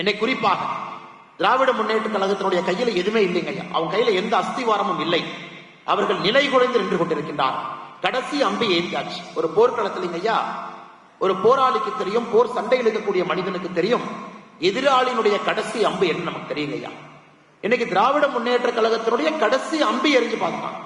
என்னை குறிப்பாக திராவிட முன்னேற்ற கழகத்தினுடைய கையில எதுவுமே இல்லைங்க ஐயா. அவங்க கையில எந்த அஸ்திவாரமும் இல்லை. அவர்கள் நிலை குறைந்து நின்று கொண்டிருக்கின்றார். கடைசி அம்பை ஏந்தியாச்சு. ஒரு போர்க்களத்தில் ஐயா ஒரு போராளிக்கு தெரியும் போர் சண்டையில் இருக்கக்கூடிய மனிதனுக்கு தெரியும் எதிராளியினுடைய கடைசி அம்பு என்ன நமக்கு தெரியுங்க ஐயா? இன்னைக்கு திராவிட முன்னேற்ற கழகத்தினுடைய கடைசி அம்பு எரிஞ்சு பார்க்கலாம்.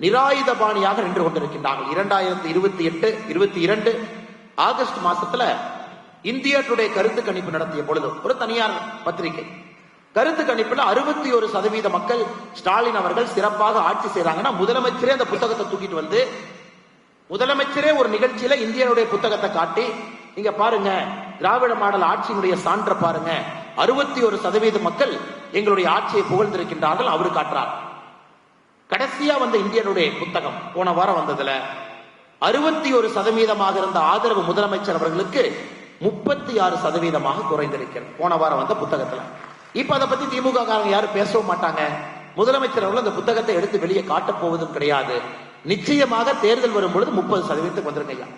நிராயுத பாணியாக நின்று கொண்டிருக்கின்றார்கள். இரண்டாயிரத்தி இருபத்தி எட்டு இருபத்தி இரண்டு ஆகஸ்ட் மாசத்துல இந்தியா டுடே கருத்து கணிப்பு நடத்திய பொழுது ஒரு தனியார் பத்திரிகை. கருத்து கணிப்புல அறுபத்தி ஒரு சதவீத மக்கள் ஸ்டாலின் அவர்கள் சிறப்பாக ஆட்சி செய்றாங்கன்னா முதலமைச்சரே அந்த புத்தகத்தை தூக்கிட்டு வந்து முதலமைச்சரே ஒரு நிகழ்ச்சியில இந்தியனுடைய புத்தகத்தை காட்டி நீங்க பாருங்க திராவிட மாடல் ஆட்சியினுடைய சான்ற பாருங்க அறுபத்தி ஒரு சதவீத மக்கள் எங்களுடைய ஆட்சியை புகழ்ந்திருக்கின்றார்கள் அவரு காட்டுறார். கடைசியா வந்த இந்தியனுடைய புத்தகம் போன வாரம் வந்ததுல அறுபத்தி ஒரு சதவீதமாக இருந்த ஆதரவு முதலமைச்சர் அவர்களுக்கு முப்பத்தி ஆறு சதவீதமாக குறைந்திருக்கிறது. போன வாரம் வந்த புத்தகத்துல. இப்ப அதை பத்தி திமுக காரங்க யாரும் பேசவும் மாட்டாங்க. முதலமைச்சர் அவர்கள் அந்த புத்தகத்தை எடுத்து வெளியே காட்டப் போவதும் கிடையாது. நிச்சயமாக தேர்தல் வரும் பொழுது முப்பது சதவீதத்துக்கு வந்திருங்க ஐயா.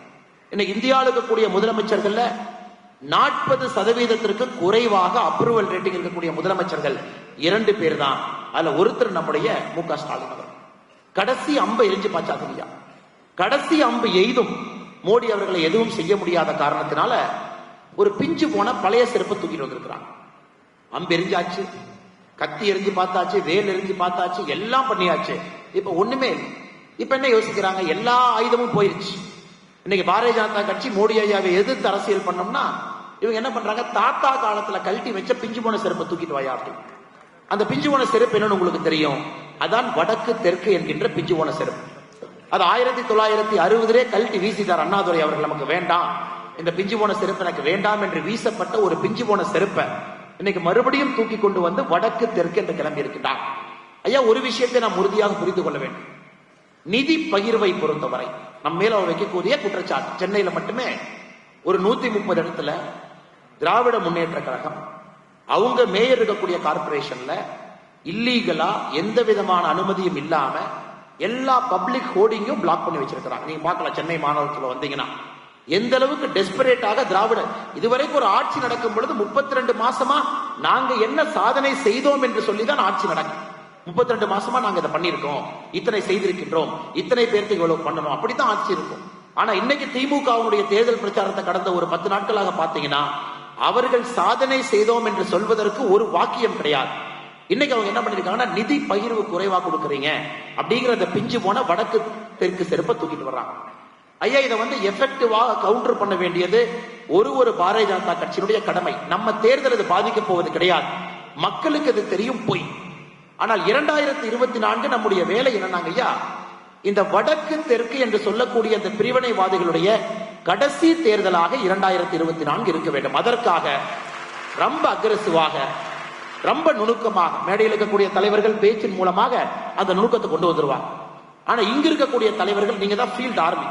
இன்னைக்கு இந்தியாவில் இருக்கக்கூடிய முதலமைச்சர்கள்ல நாற்பது சதவீதத்திற்கு குறைவாக அப்ரூவல் ரேட்டிங் இருக்கக்கூடிய முதலமைச்சர்கள் இரண்டு பேர் தான் அதுல ஒருத்தர் நம்முடைய மு க ஸ்டாலின் அவர் கடைசி அம்பை எரிஞ்சு பாச்சாதிரியா கடைசி அம்பு எய்தும் மோடி அவர்களை எதுவும் செய்ய முடியாத காரணத்தினால ஒரு பிஞ்சு போன பழைய செருப்பை தூக்கிட்டு வந்திருக்கிறான். அம்பு எரிஞ்சாச்சு கத்தி எரிஞ்சு பார்த்தாச்சு வேல் எரிஞ்சு பார்த்தாச்சு எல்லாம் பண்ணியாச்சு. இப்ப ஒண்ணுமே இல்லை. இப்ப என்ன யோசிக்கிறாங்க? எல்லா ஆயுதமும் போயிருச்சு. இன்னைக்கு பாரதிய ஜனதா கட்சி மோடி ஐயாவை எதிர்த்து அரசியல் பண்ணோம்னா இவங்க என்ன பண்றாங்க? தாத்தா காலத்துல கழட்டி வச்ச பிஞ்சு போன செருப்பை தூக்கிட்டு வாயா அப்படின்னு அந்த பிஞ்சு போன செருப்பு என்னன்னு உங்களுக்கு தெரியும். அதான் வடக்கு தெற்கு என்கின்ற பிஞ்சு போன செருப்பு. அது ஆயிரத்தி தொள்ளாயிரத்தி அறுபதுலே கழட்டி வீசிட்டார் அண்ணாதுரை அவர்கள். நமக்கு வேண்டாம். இந்த பிஞ்சு போன செருப்பு எனக்கு வேண்டாம் என்று வீசப்பட்ட ஒரு பிஞ்சு போன செருப்பை இன்னைக்கு மறுபடியும் தூக்கி கொண்டு வந்து வடக்கு தெற்கு என்று கிளம்பி இருக்கின்றார் ஐயா ஒரு விஷயத்தை நாம் உறுதியாக புரிந்து கொள்ள வேண்டும். நிதி பகிர்வை பொறுத்தவரை நம்ம மேல அவர் வைக்கக்கூடிய குற்றச்சாட்டு. சென்னையில மட்டுமே ஒரு நூத்தி முப்பது இடத்துல திராவிட முன்னேற்ற கழகம் அவங்க மேயர் இருக்கக்கூடிய கார்பரேஷன்ல இல்லீகலா எந்த விதமான அனுமதியும் இல்லாம எல்லா பப்ளிக் ஹோர்டிங்கும் பிளாக் பண்ணி வச்சிருக்கிறாங்க. நீங்க பார்க்கலாம் சென்னை மாநகரத்துல வந்தீங்கன்னா. எந்த அளவுக்கு டெஸ்பரேட்டாக திராவிட இதுவரைக்கும் ஒரு ஆட்சி நடக்கும் பொழுது முப்பத்தி ரெண்டு மாசமா நாங்க என்ன சாதனை செய்தோம் என்று சொல்லி தான் ஆட்சி நடக்கும். முப்பத்தி ரெண்டு மாசமா நாங்க இதை பண்ணிருக்கோம் இத்தனை செய்திருக்கின்றோம். இத்தனை பேருக்கு இவ்வளவு பண்ணணும். அப்படித்தான் ஆட்சி இருக்கும். ஆனா இன்னைக்கு திமுகவுடைய தேர்தல் பிரச்சாரத்தை கடந்த ஒரு பத்து நாட்களாக பாத்தீங்கன்னா அவர்கள் சாதனை செய்தோம் என்று சொல்வதற்கு ஒரு வாக்கியம் கிடையாது. இன்னைக்கு அவங்க என்ன பண்ணிருக்காங்கன்னா நிதி பகிர்வு குறைவா கொடுக்குறீங்க. அப்படிங்கிற அந்த பிஞ்சு போன வடக்கு தெற்கு செருப்பை தூக்கிட்டு வர்றாங்க. ஐயா இதை வந்து எஃபெக்டிவாக கவுண்டர் பண்ண வேண்டியது ஒரு ஒரு பாரதிய ஜனதா கட்சியினுடைய கடமை. நம்ம தேர்தல் இது பாதிக்க போவது கிடையாது. மக்களுக்கு இது தெரியும் பொய். ஆனால் இரண்டாயிரத்தி இருபத்தி நான்கு நம்முடைய வேலை என்னன்னாங்க ஐயா? இந்த வடக்கு தெற்கு என்று சொல்லக்கூடிய இந்த பிரிவினைவாதிகளுடைய கடைசி தேர்தலாக இரண்டாயிரத்தி இருபத்தி நான்கு இருக்க வேண்டும். அதற்காக ரொம்ப அக்ரஸிவாக ரொம்ப நுணுக்கமாக மேடையில் இருக்கக்கூடிய தலைவர்கள் பேச்சின் மூலமாக அந்த நுணுக்கத்தை கொண்டு வந்துருவாங்க. ஆனா இங்க இருக்கக்கூடிய தலைவர்கள் நீங்க தான் ஃபீல்ட் ஆர்மி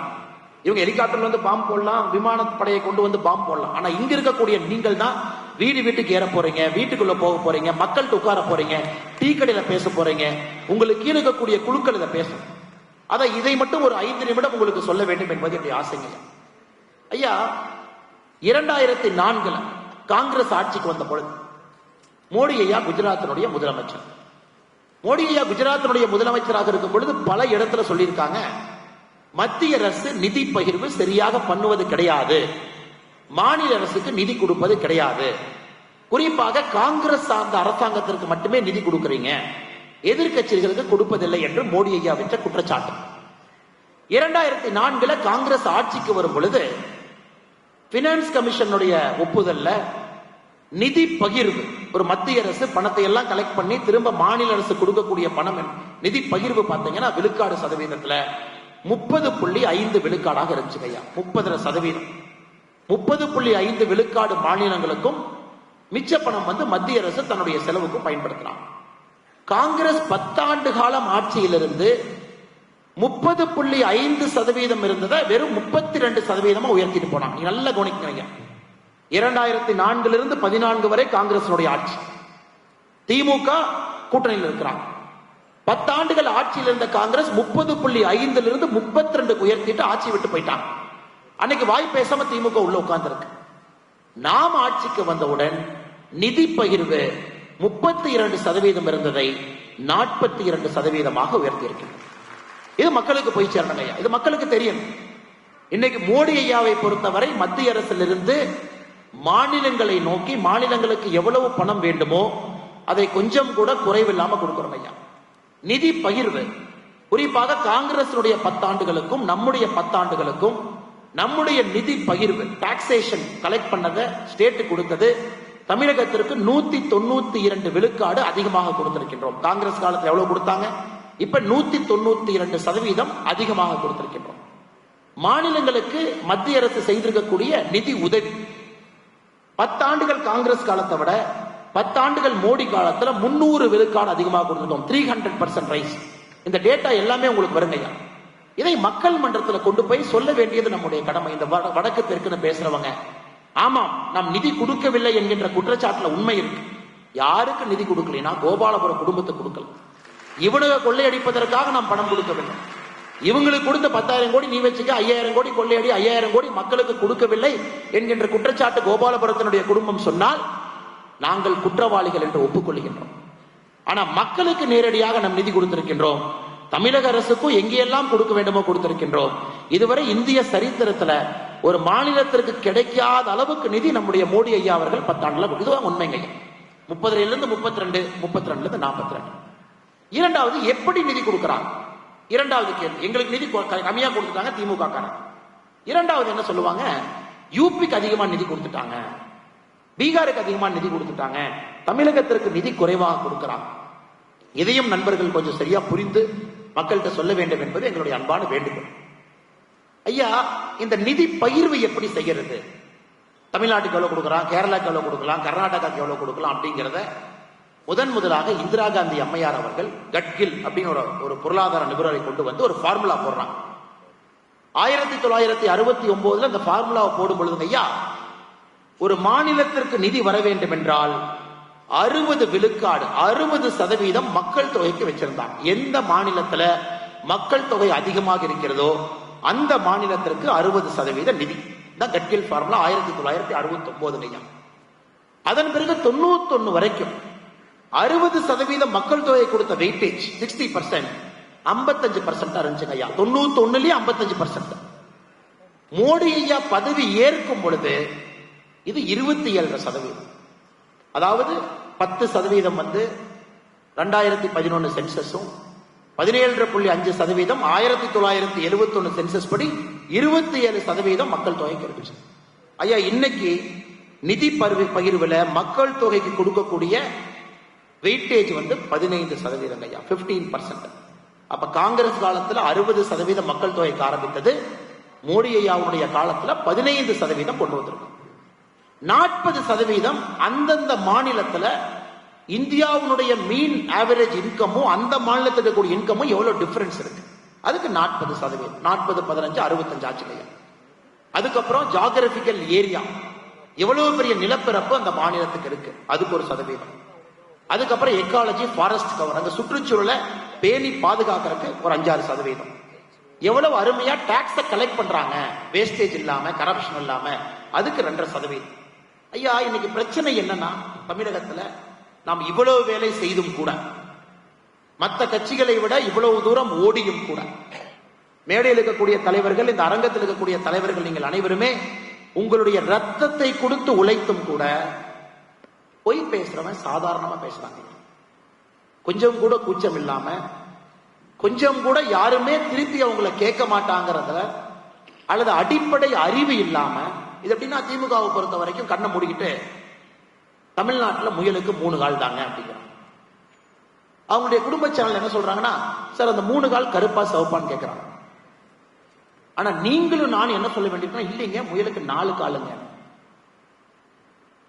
இவங்க ஹெலிகாப்டர்ல வந்து பாம்பு போடலாம் விமானப்படையை கொண்டு வந்து பாம்பு போடலாம். ஆனா இங்க இருக்கக்கூடிய நீங்கள் தான் வீடு வீட்டுக்கு ஏற போறீங்க வீட்டுக்குள்ள போக போறீங்க மக்கள்கிட்ட உட்கார போறீங்க டீ கடையில பேச போறீங்க உங்களுக்கு கீழே இருக்கக்கூடிய குழுக்கள் இதை பேசும். அதை இதை மட்டும் ஒரு ஐந்து நிமிடம் உங்களுக்கு சொல்ல வேண்டும் என்பது என்னுடைய ஆசைங்க. ஐயா இரண்டாயிரத்தி நான்குல காங்கிரஸ் ஆட்சிக்கு வந்த பொழுது மோடி ஐயா குஜராத்தினுடைய முதலமைச்சர். மோடி ஐயா குஜராத்தினுடைய முதலமைச்சராக இருக்கும் பொழுது பல இடத்துல சொல்லியிருக்காங்க மத்திய அரசு நிதி பகிர்வு சரியாக பண்ணுவது கிடையாது. மாநில அரசுக்கு நிதி கொடுப்பது கிடையாது. குறிப்பாக காங்கிரஸ் சார்ந்த அரசாங்கத்திற்கு மட்டுமே நிதி கொடுக்கிறீங்க. எதிர்க்கட்சிகளுக்கு கொடுப்பதில்லை என்று மோடி ஐயா விற்ற குற்றச்சாட்டு. இரண்டாயிரத்தி நான்குல காங்கிரஸ் ஆட்சிக்கு வரும் பொழுது பினான்ஸ் கமிஷனுடைய ஒப்புதல்ல நிதி பகிர்வு ஒரு மத்திய அரசு பணத்தை எல்லாம் கலெக்ட் பண்ணி திரும்ப மாநில அரசு கொடுக்கக்கூடிய பணம் நிதி பகிர்வு பார்த்தீங்கன்னா விழுக்காடு சதவீதத்துல முப்பது புள்ளி ஐந்து விழுக்காடாக இருந்துச்சு ஐயா. முப்பது சதவீதம். முப்பது புள்ளி ஐந்து விழுக்காடு மாநிலங்களுக்கும் மிச்ச பணம் வந்து மத்திய அரசு தன்னுடைய செலவுக்கு பயன்படுத்தலாம் காங்கிரஸ் பத்தாண்டு காலம் ஆட்சியிலிருந்து முப்பது புள்ளி ஐந்து சதவீதம் இருந்ததை வெறும் முப்பத்தி ரெண்டு சதவீதமா உயர்த்திட்டு போனாங்க. நல்ல நல்லா கவனிக்கிறீங்க இரண்டாயிரத்தி நான்கிலிருந்து பதினான்கு வரை காங்கிரஸ் ஆட்சி. திமுக கூட்டணியில் இருக்கிறாங்க. பத்தாண்டுகள் ஆட்சியில் இருந்த காங்கிரஸ் முப்பது புள்ளி ஐந்துல இருந்து முப்பத்தி ரெண்டு உயர்த்திட்டு ஆட்சி விட்டு போயிட்டாங்க. அன்னைக்கு வாய் பேசாம திமுக உள்ள உட்கார்ந்துருக்கு. நாம் ஆட்சிக்கு வந்தவுடன் நிதி பகிர்வு முப்பத்தி இரண்டு சதவீதம் இருந்ததை நாற்பத்தி இரண்டு சதவீதமாக உயர்த்தி இருக்கிறது இது மக்களுக்கு போய் சேரணும் ஐயா. இது மக்களுக்கு தெரியும் இன்னைக்கு மோடி ஐயாவை பொறுத்தவரை மத்திய அரசிலிருந்து மாநிலங்களை நோக்கி மாநிலங்களுக்கு எவ்வளவு பணம் வேண்டுமோ அதை கொஞ்சம் கூட குறைவில்லாம கொடுக்கிறோம் ஐயா. நிதி பகிர்வு. குறிப்பாக காங்கிரசினுடைய பத்தாண்டுகளுக்கும் நம்முடைய பத்தாண்டுகளுக்கும் நம்முடைய நிதி பகிர்வு டாக்ஸேஷன் கலெக்ட் பண்ணதை ஸ்டேட் கொடுத்தது தமிழகத்திற்கு நூத்தி தொண்ணூத்தி இரண்டு விழுக்காடு அதிகமாக கொடுத்திருக்கின்றோம். காங்கிரஸ் காலத்தில் எவ்வளவு கொடுத்தாங்க? இப்ப நூத்தி தொண்ணூத்தி இரண்டு சதவீதம் அதிகமாக கொடுத்திருக்கின்றோம். மாநிலங்களுக்கு மத்திய அரசு செய்திருக்கக்கூடிய நிதி உதவி. பத்தாண்டுகள் காங்கிரஸ் காலத்தை விட பத்தாண்டுகள் மோடி காலத்துல முன்னூறு விழுக்காடு அதிகமாக கொடுத்துட்டோம். த்ரீ ஹண்ட்ரட் பர்சன்ட் ரைஸ் இந்த டேட்டா எல்லாமே உங்களுக்கு வருங்கய்யா இதை மக்கள் மன்றத்துல கொண்டு போய் சொல்ல வேண்டியது நம்முடைய கடமை. இந்த வட- வடக்கு தெற்குன்னு பேசுறவங்க. ஆமாம் நாம் நிதி கொடுக்கவில்லை என்கின்ற குற்றச்சாட்டுல உண்மை இருக்கு. யாருக்கு நிதி கொடுக்கலைன்னா கோபாலபுரம் குடும்பத்துக்கு கொடுக்கல. இவனுங்க கொள்ளையடிப்பதற்காக நாம் பணம் கொடுக்கவில்லை. இவங்களுக்கு கொடுத்த பத்தாயிரம் கோடி நீ வச்சுக்க ஐயாயிரம் கோடி கொள்ளையடி ஐயாயிரம் கோடி மக்களுக்கு கொடுக்கவில்லை என்கின்ற குற்றச்சாட்டு கோபாலபுரத்தினுடைய குடும்பம் சொன்னால் நாங்கள் குற்றவாளிகள் என்று ஒப்புக்கொள்கின்றோம். ஆனா மக்களுக்கு நேரடியாக நம் நிதி கொடுத்திருக்கின்றோம். தமிழக அரசுக்கும் எங்கெல்லாம் கொடுக்க வேண்டுமோ கொடுத்திருக்கின்றோம். இதுவரை இந்திய சரித்திரத்துல ஒரு மாநிலத்திற்கு கிடைக்காத அளவுக்கு நிதி நம்முடைய மோடி ஐயா அவர்கள் பத்தாண்டுல கொடு- இதுதான் உண்மைங்க முப்பதுல இருந்து முப்பத்தி ரெண்டு முப்பத்தி ரெண்டுல இருந்து நாற்பத்தி ரெண்டு இரண்டாவது எப்படி நிதி கொடுக்குறாங்க? இரண்டாவது கேள்வி. எங்களுக்கு நிதி கொ- கம்மியா கொடுத்துட்டாங்க திமுக காரன் இரண்டாவது என்ன சொல்லுவாங்க? யூபிக்கு அதிகமா நிதி கொடுத்துட்டாங்க. பீகாருக்கு அதிகமா நிதி கொடுத்துட்டாங்க. தமிழகத்திற்கு நிதி குறைவாக கொடுக்கிறாங்க. இதையும் நண்பர்கள் கொஞ்சம் சரியா புரிந்து மக்கள்கிட்ட சொல்ல வேண்டும் என்பது எங்களுடைய அன்பான வேண்டுகோள். ஐயா இந்த நிதி பகிர்வு எப்படி செய்யறது? தமிழ்நாட்டுக்கு எவ்வளவு கொடுக்கலாம் கேரளாக்கு எவ்வளவு கொடுக்கலாம் கர்நாடகாக்கு எவ்வளவு கொடுக்கலாம் அப்படிங்கிறத முதன் முதலாக இந்திரா காந்தி அம்மையார் அவர்கள் கட்கில் அப்படின்னு ஒரு ஒரு பொருளாதார நிபுணரை கொண்டு வந்து ஒரு ஃபார்முலா போடுறாங்க. ஆயிரத்தி தொள்ளாயிரத்தி அறுபத்தி ஒன்பதுல இந்த ஃபார்முலாவை போடும் பொழுது ஐயா ஒரு மாநிலத்திற்கு நிதி வர வேண்டும் என்றால் அறுபது விழுக்காடு அறுபது சதவீதம் மக்கள் தொகைக்கு வச்சிருந்தாங்க. எந்த மாநிலத்துல மக்கள் தொகை அதிகமாக இருக்கிறதோ அந்த மாநிலத்திற்கு அறுபது சதவீத நிதி. தான் கட்கில் ஃபார்முலா ஆயிரத்தி தொள்ளாயிரத்தி அறுபத்தி ஒன்பது அதன் பிறகு தொண்ணூத்தொன்னு வரைக்கும் அறுபது சதவீதம் மக்கள் தொகை கொடுத்த வெயிட்டேஜ் சிக்ஸ்டி பர்சன்ட் ஐம்பத்தஞ்சு பர்சன்டா இருந்துச்சுங்க ஐயா. தொண்ணூத்தி ஒண்ணுலயே ஐம்பத்தஞ்சு பர்சன்ட் மோடி ஐயா பதவி ஏற்கும் பொழுது இது இருபத்தி ஏழரை சதவீதம். அதாவது பத்து சதவீதம் வந்து ரெண்டாயிரத்தி பதினொன்று சென்சஸும் பதினேழு புள்ளி அஞ்சு சதவீதம் ஆயிரத்தி தொள்ளாயிரத்தி எழுபத்தி ஒன்று சென்சஸ் படி இருபத்தி ஏழு சதவீதம் மக்கள் தொகைக்கு கிடைச்சு ஐயா இன்னைக்கு நிதி பருவி பகிர்வுல மக்கள் தொகைக்கு கொடுக்கக்கூடிய வெயிட்டேஜ் வந்து பதினைந்து சதவீதம் ஐயா 15% பர்சன்ட் அப்ப காங்கிரஸ் காலத்துல அறுபது சதவீதம் மக்கள் தொகைக்கு ஆரம்பித்தது மோடி ஐயாவுடைய காலத்துல பதினைந்து சதவீதம் கொண்டு வந்திருக்கும் நாற்பது சதவீதம் அந்தந்த மாநிலத்துல இந்தியாவுடைய மீன் ஆவரேஜ் இன்கமும் அந்த மாநிலத்தில் இருக்கக்கூடிய இன்கமும் எவ்வளவு டிஃபரன்ஸ் இருக்கு? அதுக்கு நாற்பது சதவீதம். நாற்பது பதினஞ்சு அறுபத்தஞ்சு ஆச்சுலையா அதுக்கப்புறம் ஜாகிரபிக்கல் ஏரியா எவ்வளவு பெரிய நிலப்பரப்பு அந்த மாநிலத்துக்கு இருக்கு? அதுக்கு ஒரு சதவீதம். அதுக்கப்புறம் எக்காலஜி ஃபாரஸ்ட் கவர் அந்த சுற்றுச்சூழலை பேணி பாதுகாக்கிறதுக்கு ஒரு அஞ்சாறு சதவீதம். எவ்வளவு அருமையா டாக்ஸ கலெக்ட் பண்றாங்க? வேஸ்டேஜ் இல்லாம கரப்ஷன் இல்லாம. அதுக்கு ரெண்டரை சதவீதம். ஐயா இன்னைக்கு பிரச்சனை என்னன்னா தமிழகத்துல நாம் இவ்வளவு வேலை செய்தும் கூட மற்ற கட்சிகளை விட இவ்வளவு தூரம் ஓடியும் கூட மேடையில் இருக்கக்கூடிய தலைவர்கள் இந்த அரங்கத்தில் இருக்கக்கூடிய தலைவர்கள் நீங்கள் அனைவருமே உங்களுடைய ரத்தத்தை கொடுத்து உழைத்தும் கூட பொய் பேசுறவன் சாதாரணமா பேசுறாங்க. கொஞ்சம் கூட கூச்சம் இல்லாம கொஞ்சம் கூட யாருமே திருப்பி அவங்கள கேட்க மாட்டாங்கிறதுல அல்லது அடிப்படை அறிவு இல்லாம இது எப்படின்னா திமுகவை பொறுத்த வரைக்கும் கண்ணை மூடிக்கிட்டு தமிழ்நாட்டுல முயலுக்கு மூணு கால் தாங்க அப்படிங்கிறாங்க. அவங்களுடைய குடும்ப சேனல் என்ன சொல்றாங்கன்னா சார் அந்த மூணு கால் கருப்பா சிவப்பான்னு கேட்கிறாங்க ஆனா நீங்களும் நான் என்ன சொல்ல வேண்டியிருக்கோம் இல்லைங்க முயலுக்கு நாலு காலுங்க.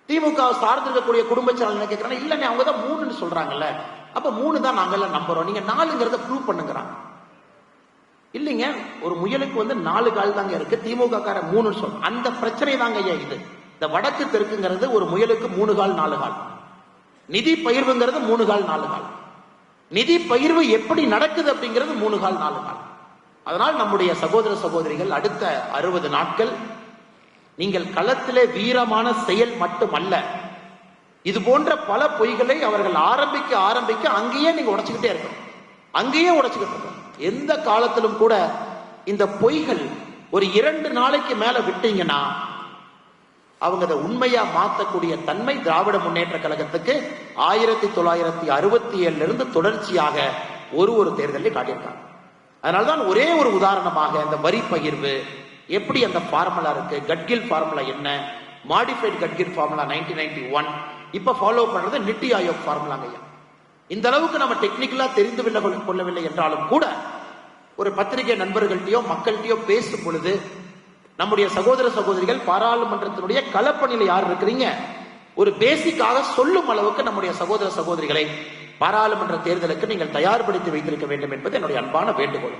திமுக சார்ந்திருக்கக்கூடிய குடும்ப சேனல் என்ன கேட்கறாங்க இல்லைங்க அவங்க தான் மூணுன்னு சொல்றாங்கல்ல. அப்ப மூணு தான் நாங்கெல்லாம் நம்புறோம். நீங்க நாலுங்கிறத ப்ரூவ் பண்ணுங்கிறாங்க. இல்லைங்க ஒரு முயலுக்கு வந்து நாலு கால் தாங்க இருக்கு. திமுக கார மூணு சொல். அந்த பிரச்சனை தாங்க ஐயா இது. இந்த வடக்கு தெற்குங்கிறது ஒரு முயலுக்கு மூணு கால் நாலு கால். நிதி பகிர்வுங்கிறது மூணு கால் நாலு கால். நிதி பகிர்வு எப்படி நடக்குது அப்படிங்கிறது மூணு கால் நாலு கால். அதனால் நம்முடைய சகோதர சகோதரிகள் அடுத்த அறுபது நாட்கள் நீங்கள் களத்திலே வீரமான செயல் மட்டுமல்ல இது போன்ற பல பொய்களை அவர்கள் ஆரம்பிக்க ஆரம்பிக்க அங்கேயே நீங்க உடைச்சுக்கிட்டே இருக்கணும். அங்கேயே உடைச்சுக்கிட்டு இருக்கணும். எந்த காலத்திலும் கூட இந்த பொய்கள் ஒரு இரண்டு நாளைக்கு மேல விட்டீங்கன்னா அவங்க அதை உண்மையா மாத்தக்கூடிய தன்மை திராவிட முன்னேற்ற கழகத்துக்கு ஆயிரத்தி தொள்ளாயிரத்தி அறுபத்தி ஏழுல இருந்து தொடர்ச்சியாக ஒரு ஒரு தேர்தலில் காட்டியிருக்காங்க. அதனால்தான் ஒரே ஒரு உதாரணமாக இந்த வரி பகிர்வு எப்படி அந்த ஃபார்முலா இருக்கு கட்கில் ஃபார்முலா என்ன modified Gadgil formula nineteen ninety one இப்ப ஃபாலோ பண்றது நிட்டி ஆயோக் ஃபார்முலாங்க ஐயா. இந்த அளவுக்கு நம்ம டெக்னிக்கலா தெரிந்து கொள்ளவில்லை என்றாலும் கூட ஒரு பத்திரிகை நண்பர்கள்ட்டையோ மக்கள்கிட்டயோ பேசும் பொழுது நம்முடைய சகோதர சகோதரிகள் பாராளுமன்றத்தினுடைய கலப்பணியில் யார் இருக்கிறீங்க? ஒரு பேசிக்காக சொல்லும் அளவுக்கு நம்முடைய சகோதர சகோதரிகளை பாராளுமன்ற தேர்தலுக்கு நீங்கள் தயார்படுத்தி வைத்திருக்க வேண்டும் என்பது என்னுடைய அன்பான வேண்டுகோள்.